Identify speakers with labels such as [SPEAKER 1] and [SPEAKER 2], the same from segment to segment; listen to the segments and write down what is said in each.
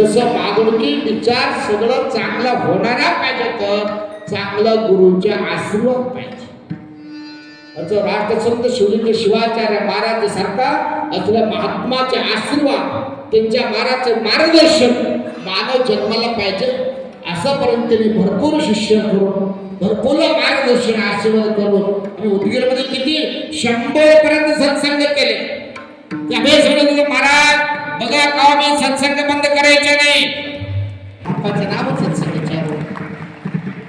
[SPEAKER 1] तसं मागणुकी विचार सगळं चांगलं होणारा पाहिजे तर चांगलं गुरुचे आशीर्वाद पाहिजे. असं राष्ट्रसंत शिवलिंग शिवाचार्य महाराज सारखा असल्या महात्माचे आशीर्वाद त्यांच्या महाराजचे मार्गदर्शन मानव जन्माला पाहिजे. असापर्यंत त्यांनी भरपूर शिष्य करून भरपूर मार्गदर्शन आशीर्वाद करून आणि उदगीरमध्ये किती शंभर पर्यंत सत्संग केले. महाराज बघा का मी सत्संग बंद करायचे नाही. आप्पाचं नाव सत्संगाचे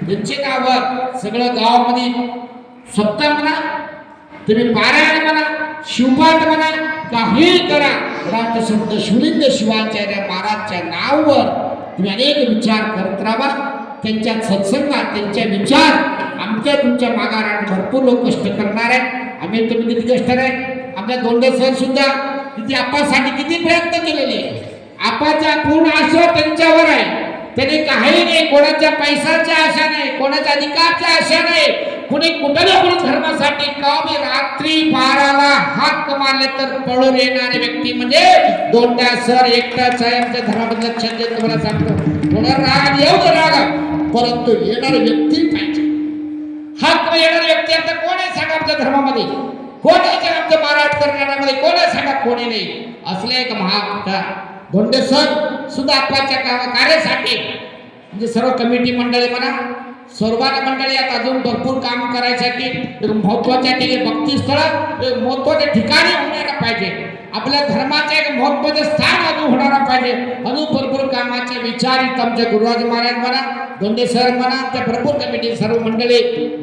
[SPEAKER 1] त्यांचे नाव सगळं गावामध्ये स्वतः म्हणा तुम्ही पारायण म्हणा शिवपाठ म्हणा काही करा. राष्ट्रसंत शिवलिंग शिवाचार्य महाराजच्या नावावर तुम्ही अनेक विचार करत राहा. त्यांच्या सत्संगात त्यांच्या विचार आमच्या तुमच्या मागारात भरपूर लोक कष्ट करणार आहे आम्ही तुम्ही किती कष्ट आहे आमच्या दोन सर सुद्धा किती आपासाठी किती प्रयत्न केलेले आपाचा पूर्ण आशा त्यांच्यावर आहे. त्याने काही नाही कोणाच्या पैशाच्या आशा नाही कोणाच्या अधिकारच्या आशा नाही. कुणी कुठल्या पण धर्मासाठी कमी रात्री बाराला हाक मारले तर पळून येणारे व्यक्ती म्हणजे दोनटा सर एकटाच आहे आमच्या धर्माबद्दल छंद देत तुम्हाला सांगतो. कोणा राग येऊ दे राग परंतु येणारी व्यक्ती पाहिजे. हात येणारी व्यक्ती आता कोण आहे सांगा आमच्या धर्मामध्ये? कोण आहे आमचं माराट करणार? करणाऱ्यामध्ये कोण सांगा कोणी नाही. असले एक महा धोंडे सर सुद्धा आपल्या कार्यासाठी. म्हणजे सर्व कमिटी मंडळी म्हणा सर्व मंडळी आता अजून भरपूर काम करायसाठी महत्त्वाच्या ठिकाणी भक्तीस्थळ महत्त्वाच्या ठिकाणी होणारा पाहिजे. आपल्या धर्माचे एक महत्त्वाचे स्थान अजून होणारा पाहिजे. अजून कामाचे विचार इथं आमचे गुरुराज महाराज म्हणा दोंडे सर म्हणा त्या भरपूर कमिटी सर्व मंडळी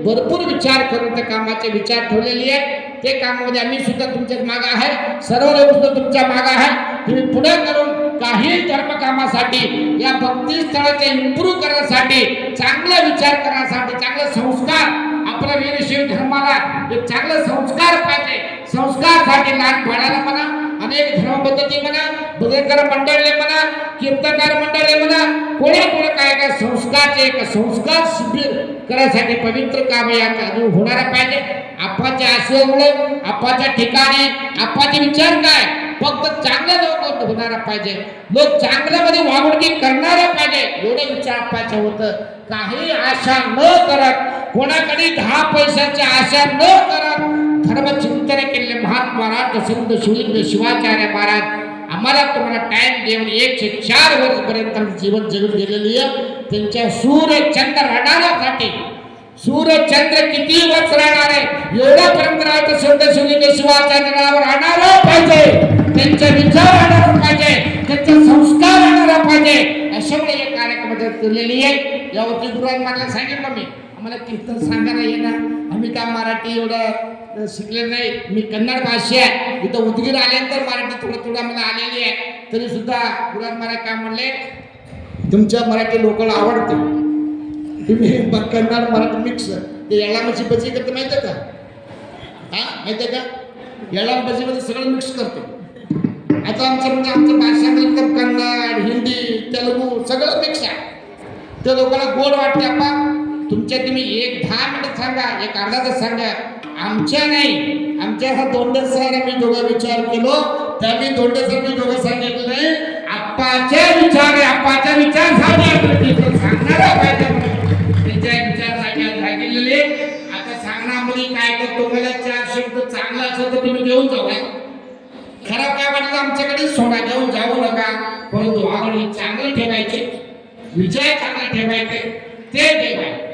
[SPEAKER 1] भरपूर विचार करून त्या कामाचे विचार ठेवलेले आहेत ते कामामध्ये आम्ही सुद्धा तुमच्याच मागं आहे. सर्व लोक सुद्धा तुमच्या मागे आहे. तुम्ही पुढे करून काही धर्मकामासाठी या भक्ती स्थळाचे इम्प्रूव्ह करण्यासाठी चांगला विचार करण्यासाठी चांगले संस्कार आपल्या वीरशिव धर्माला एक चांगले संस्कार पाहिजे. संस्कारसाठी लहान बाळाला म्हणा अनेक धर्मपद्धती म्हणा भजनकर मंडळले म्हणा कीर्तनकार मंडळले म्हणा कोणी कोणी काय काय संस्कारचे एक संस्कार शिबिर करायसाठी पवित्र काम या अजून होणारा पाहिजे. आपाच्या आशयामुळे आपाच्या ठिकाणी आपाचे विचार काय? फक्त चांगले लोक होणारा पाहिजे. लोक चांगल्यामध्ये वागणुकी करणारा पाहिजे. एवढे विचार पाहिजे होतं. काही आशा न करत कोणाकडे दहा पैशाची आशा न करत धर्मचिंतन केलेले महात्मा राज संत शिवलिंग शिवाचार्य महाराज आम्हाला तुम्हाला टाइम देऊन एकशे चार वर्षपर्यंत जीवन जगून गेलेली आहे. त्यांच्या सूर्यचंद्र चंद्र सूर्यचंद्र किती वर्ष राहणार आहे? एवढ्यापर्यंत राहायचं संत शिवलिंग शिवाचार्य नावावर राहणार पाहिजे. त्यांचे विचार राहणार पाहिजे. त्यांचे संस्कार राहणार पाहिजे. अशामुळे या कार्यक्रमात केलेली आहे. यावरती गुरुवार मला सांगितलं मी. आम्हाला कीर्तन सांगायला येणार. आम्ही काय मराठी एवढं शिकले नाही. मी कन्नड भाषी आहे. इथं उदगीर आल्यानंतर मराठी थोडं थोडं मला आलेली आहे. तरी सुद्धा गुरुवार महाराज काय म्हणले तुमच्या मराठी लोकांना आवडते. तुम्ही कन्नड मराठी मिक्स ते येळामाची बजी करते माहिती आहे का? हा? माहिती आहे का? येळा बजीमध्ये सगळं मिक्स करतो. आता आमचं म्हणजे आमचं भाषा कन्नड हिंदी तेलुगू सगळं मिक्स आहे. त्या लोकांना गोड वाटते आपण तुमच्या तुम्ही एक दहा मिनिट सांगा एक अर्धा तास सांगा आमच्या नाही आमच्या हा दोंडे सर आम्ही दोघं विचार केलो. तर मी सर मी दोघं सांगितलं नाही. आप्पाच्या विचार आहे आप्पाचा विचार सांगा सांगणार पाहिजे त्यांच्या विचार सांगायला सांगितलेले आता मुली काय तर तुम्हाला चार शब्द चांगला असेल तर तुम्ही घेऊन जाऊ काय खराब काय वाटलं आमच्याकडे? सोडा घेऊन जाऊ नका. परंतु आगळी चांगली ठेवायचे. विजय चांगला ठेवायचे. ते ठेवायचे.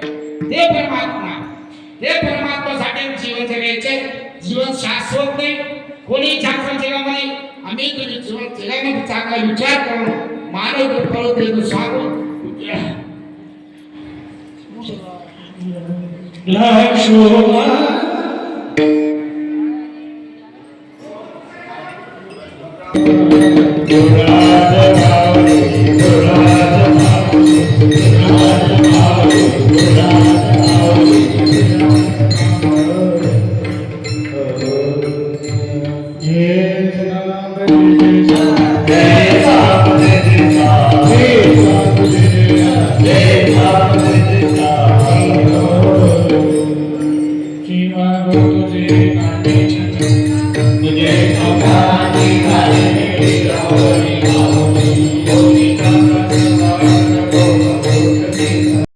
[SPEAKER 1] हे परमात्मा. हे परमात्मा साठी जीवन जगायचे. जीवन शाश्वत नाही. कोणी शाश्वत नाही आम्ही तुझे जीवन जगायला चांगला विचार करून मानव फळ देतो सांगू
[SPEAKER 2] लक्ष्मण. तुझे तो गानी गानी होली गानी